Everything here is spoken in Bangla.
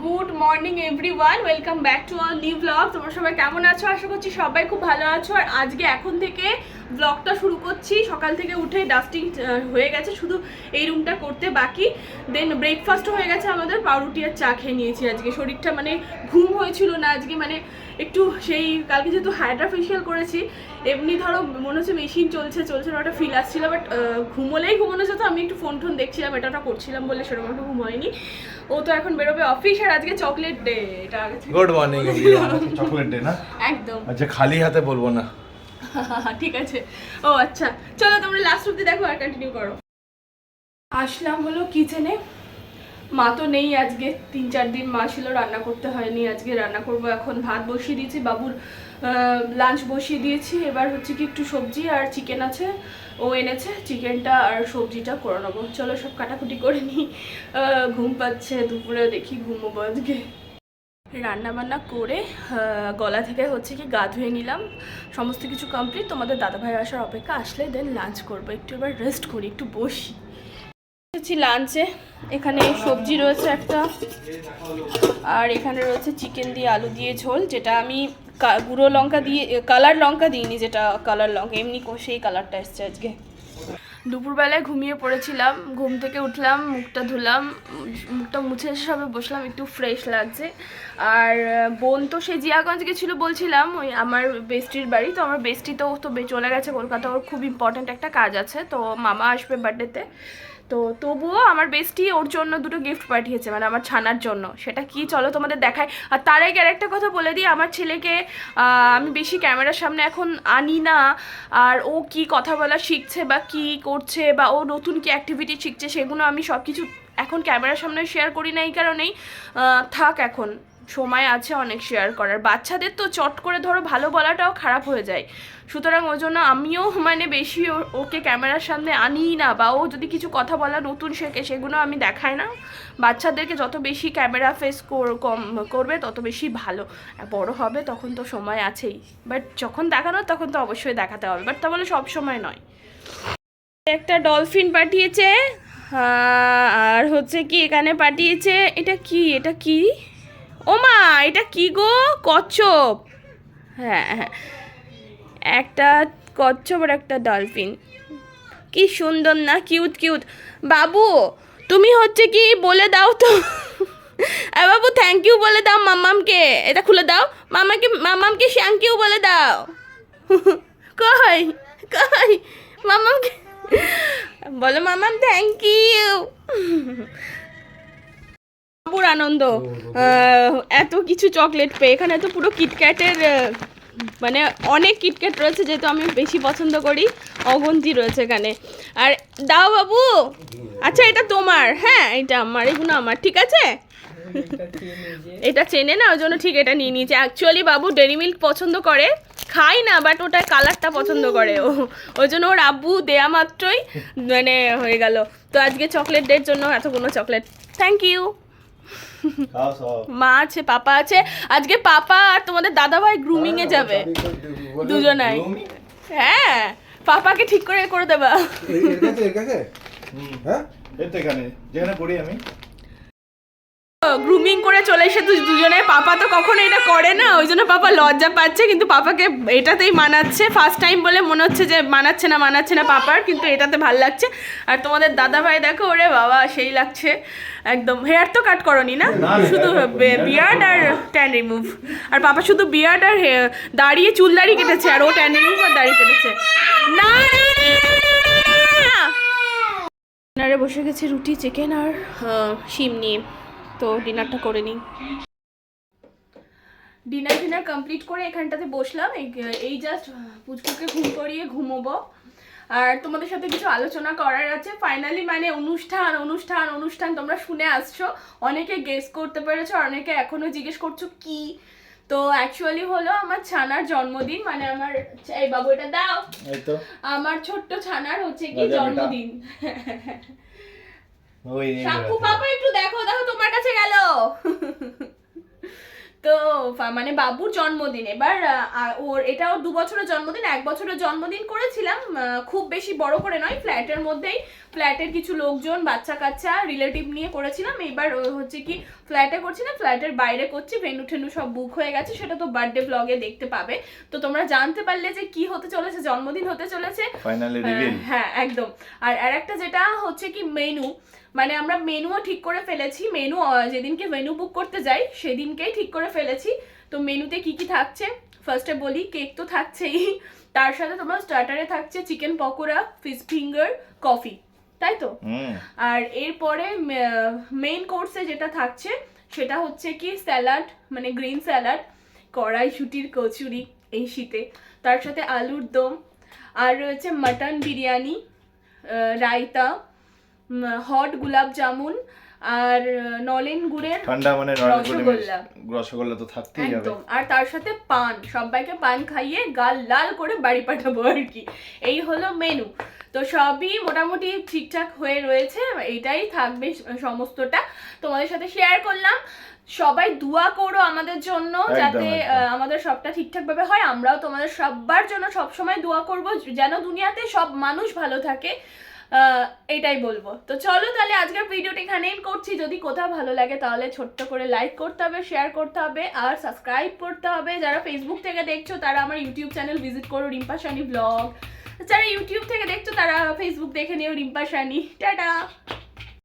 Good morning everyone, welcome back to our new blog. তোমরা সবাই কেমন আছো? আশা করছি সবাই খুব ভালো আছো। আর আজকে এখন থেকে ব্লগটা শুরু করছি। সকাল থেকে উঠে ডাস্টিং হয়ে গেছে, শুধু এই রুমটা করতে বাকি। দেন ব্রেকফাস্টও হয়ে গেছে আমাদের। পাউরুটি আর চা খেয়ে নিয়েছি আজকে। শরীরটা মানে ঘুম হয়েছিল না আজকে। মানে একটু সেই কালকে যেহেতু হাইড্রা ফেশিয়াল করেছি এমনি ধরো মনে হচ্ছে মেশিন চলছে চলছে না একটা ফিল আসছিল বাট ঘুমোলেই ঘুমোনো যেত আমি একটু ফোন টোন দেখছিলাম এটা ওটা করছিলাম বলে সেরকম একটু ঘুম হয়নি। ও তো এখন বেরোবে অফিস আর আজকে চকলেট ডে এটা গুড মর্নিং চকলেট ডে না? একদম। আচ্ছা খালি হাতে বলব না। ঠিক আছে। ও আচ্ছা। চলো তোমরা লাস্ট অব্দি দেখো আর কন্টিনিউ করো। আসলাম হলো কিচেনে মা তো নেই আজকে, তিন চার দিন মা ছিল, রান্না করতে হয়নি, আজকে রান্না করব। এখন ভাত বসিয়ে দিয়েছি, বাবুর লাঞ্চ বসিয়ে দিয়েছি। এবার হচ্ছে কি একটু সবজি আর চিকেন আছে, ও এনেছে চিকেনটা আর সবজিটা করে নেব। চলো সব কাটাকুটি করে নিই। ঘুম পাচ্ছে, দুপুরে দেখি ঘুমোবো আজকে। রান্না বান্না করে গলা থেকে হচ্ছে কি গা ধুয়ে নিলাম। সমস্ত কিছু কমপ্লিট তোমাদের দাদাভাই আসার অপেক্ষা, আসলে দেন লাঞ্চ করব। একটু এবার রেস্ট করি, একটু বসি। এসেছি লাঞ্চে এখানে সবজি রয়েছে একটা। আর এখানে রয়েছে চিকেন দিয়ে আলু দিয়ে ঝোল, যেটা আমি গুঁড়ো লঙ্কা দিয়ে কালার লঙ্কা দিইনি যেটা কালার লঙ্কা, এমনি সেই কালারটা এসছে আজকে। দুপুরবেলায় ঘুমিয়ে পড়েছিলাম, ঘুম থেকে উঠলাম, মুখটা ধুলাম, মুখটা মুছে এসে সবে বসলাম, একটু ফ্রেশ লাগছে। আর বোন তো সে জিয়াগঞ্জ গেছিল বলছিলাম, ওই আমার বেস্টির বাড়ি, তো আমার বেস্টি তো তো চলে গেছে কলকাতা, ওর খুব ইম্পর্ট্যান্ট একটা কাজ আছে, তো মামা আসবে বার্থডেতে তো তবুও আমার বেস্টি ওর জন্য দুটো গিফট পাঠিয়েছে মানে আমার ছানার জন্য। সেটা কি চলো তোমাদের দেখায় আর তার আগে আরেকটা কথা বলে দিই, আমার ছেলেকে আমি বেশি ক্যামেরার সামনে এখন আনি না। আর ও কি কথা বলা শিখছে বা কি করছে বা ও নতুন কি অ্যাক্টিভিটি শিখছে সেগুলো আমি সব কিছু এখন ক্যামেরার সামনে শেয়ার করি না এই কারণেই থাক এখন, সময় আছে অনেক শেয়ার করার। বাচ্চাদের তো চট করে ধরো ভালো বলাটাও খারাপ হয়ে যায়। সুতরাং ওই জন্য আমিও মানে বেশি ওকে ক্যামেরার সামনে আনি না, বা ও যদি কিছু কথা বলা নতুন শেখে, সেগুলো আমি দেখাই না। বাচ্চাদেরকে যত বেশি ক্যামেরা ফেস কম করবে, তত বেশি ভালো। বড় হবে তখন তো সময় আছেই। বাট যখন দেখানো, তখন তো অবশ্যই দেখাতে হবে। বাট তা বলে সব সময় নয়। একটা ডলফিন পাঠিয়েছে। আর হচ্ছে কি এখানে পাঠিয়েছে, এটা কি? এটা কি? ও মা এটা কি গো? কচ্ছপ। হ্যাঁ হ্যাঁ। একটা কচ্ছপ আর একটা ডলফিন। কি সুন্দর না, কিউট কিউট। বাবু, তুমি হচ্ছে কি বলে দাও তো। এ বাবু থ্যাংক ইউ বলে দাও মাম্মামকে। এটা খুলে দাও। মামাকে মামামকে থ্যাংক ইউ বলে দাও। কই কই? মামামকে বলো মামাম থ্যাংক ইউ বাবুর আনন্দ। এত কিছু চকলেট পেয়ে। এখানে তো পুরো কিটক্যাটের মানে অনেক কিটক্যাট রয়েছে যেহেতু আমি বেশি পছন্দ করি। অগন্তি রয়েছে এখানে। আর দাও বাবু। আচ্ছা এটা তোমার। হ্যাঁ এটা আমার এগুলো আমার ঠিক আছে? এটা চেনে না ওই জন্য ঠিক এটা নিয়ে নিয়েছে। অ্যাকচুয়ালি বাবু ডেরি মিল্ক পছন্দ করে। খাই না বাট ওটার কালারটা পছন্দ করে। ও ওই জন্য ওর আব্বু দেয়া মাত্রই মানে হয়ে গেল। তো আজকে চকলেট ডের জন্য এতগুলো চকলেট থ্যাংক ইউ মা আছে পাপা আছে। আজকে পাপা আর তোমাদের দাদা ভাই গ্রুমিং এ যাবে দুজনাই। হ্যাঁ পাপাকে ঠিক করে করে দেবা। এর কাছে এর কাছে? হ্যাঁ? এই এখানে যেখানে পড়ি আমি। গ্রুমিং করে চলে এসে দুজনে পাপা তো কখনো এটা করে না ওই জন্য পাপা লজ্জা পাচ্ছে কিন্তু পাপাকে এটাতেই মানাচ্ছে ফার্স্ট টাইম বলে মনে হচ্ছে যে মানাচ্ছে না মানাচ্ছে না পাপার কিন্তু এটাতে ভালো লাগছে আর তোমাদের দাদা ভাই দেখো ওরে বাবা সেই লাগছে একদম হেয়ার তো কাট করনি না শুধু বিয়ার্ড আর ট্যান রিমুভ আর পাপা শুধু বিয়ার্ড আর দাঁড়িয়ে চুল দাড়ি কেটেছে আর ও ট্যান রিমুভ আর দাড়ি কেটেছে না। ডিনারে বসে গেছি রুটি চিকেন আর শিম নিয়ে তো ডিনারটা করে নিই। ডিনার ডিনার কমপ্লিট করে এখানটাতে বসলাম। এই- জাস্ট পুচকুকে ঘুম করিয়ে ঘুমোবো। আর তোমাদের সাথে কিছু আলোচনা করার আছে। ফাইনালি মানে অনুষ্ঠান অনুষ্ঠান অনুষ্ঠান তোমরা শুনে আসছো। অনেকে গেস করতে পেরেছ অনেকে এখনও জিজ্ঞেস করছ কি? তো অ্যাকচুয়ালি হলো আমার ছানার জন্মদিন। মানে আমার এই বাবু এটা দাও আমার ছোট্ট ছানার হচ্ছে কি জন্মদিন। ওই পাপা একটু দেখো দেখো তোমার কাছে গেল। তো মানে বাবুর জন্মদিন। এবার ওর এটা ওর দু বছরের জন্মদিন এক বছরের জন্মদিন করেছিলাম। খুব বেশি বড় করে নয় ফ্ল্যাটের মধ্যেই। ফ্ল্যাটের কিছু লোকজন বাচ্চা কাচ্চা রিলেটিভ নিয়ে করেছিলাম। এবার হচ্ছে কি ফ্ল্যাটে করছি না ফ্ল্যাটের বাইরে করছি। ভেনু ঠেনু সব বুক হয়ে গেছে সেটা তো বার্থডে ব্লগে দেখতে পাবে। তো তোমরা জানতে পারলে যে কি হতে চলেছে জন্মদিন হতে চলেছে। হ্যাঁ একদম। আর আর একটা যেটা হচ্ছে কি মেনু মানে আমরা মেনুও ঠিক করে ফেলেছি মেনু যেদিনকে মেনু বুক করতে যাই সেদিনকেই ঠিক করে ফেলেছি। তো মেনুতে কি কি থাকছে? ফার্স্টে বলি কেক তো থাকছেই। তার সাথে তোমার স্টার্টারে থাকছে chicken pakora fish finger coffee তাই তো? আর এরপরে মেইন কোর্সে যেটা থাকছে সেটা হচ্ছে কি স্যালাড মানে গ্রিন স্যালাড কড়াইশুটির কচুরি এই শীতে। তার সাথে আলুর দম। আর রয়েছে মাটন বিরিয়ানি রায়তা। হট গোলাপ জামুন আর নলেন গুড়ের ঠান্ডা মানে রসগোল্লা। রসগোল্লা তো থাকতেই হবে। একদম আর তার সাথে পান সবাইকে পান খাইয়ে গাল লাল করে বাড়ি পাঠাবো আর কি। এই হলো মেনু তো সবই মোটামুটি ঠিকঠাক হয়ে রয়েছে এটাই থাকবে সমস্তটা। তোমাদের সাথে শেয়ার করলাম। সবাই দোয়া করো আমাদের জন্য যাতে আমাদের সবটা ঠিকঠাক ভাবে হয়। আমরাও তোমাদের সবার জন্য সবসময় দোয়া করব যেন দুনিয়াতে সব মানুষ ভালো থাকে। এটাই বলব। তো চলো তাহলে আজকের ভিডিওটা এখানেই করছি। যদি কোথাও ভালো লাগে তাহলে ছোট্ট করে লাইক করতে হবে শেয়ার করতে হবে, আর সাবস্ক্রাইব করতে হবে। যারা ফেসবুক থেকে দেখছ, তারা আমার ইউটিউব চ্যানেল ভিজিট করো, রিম্পা সানি ব্লগ যারা ইউটিউব থেকে দেখছ, তারা ফেসবুক দেখে নিও, রিম্পা সানি। টাটা!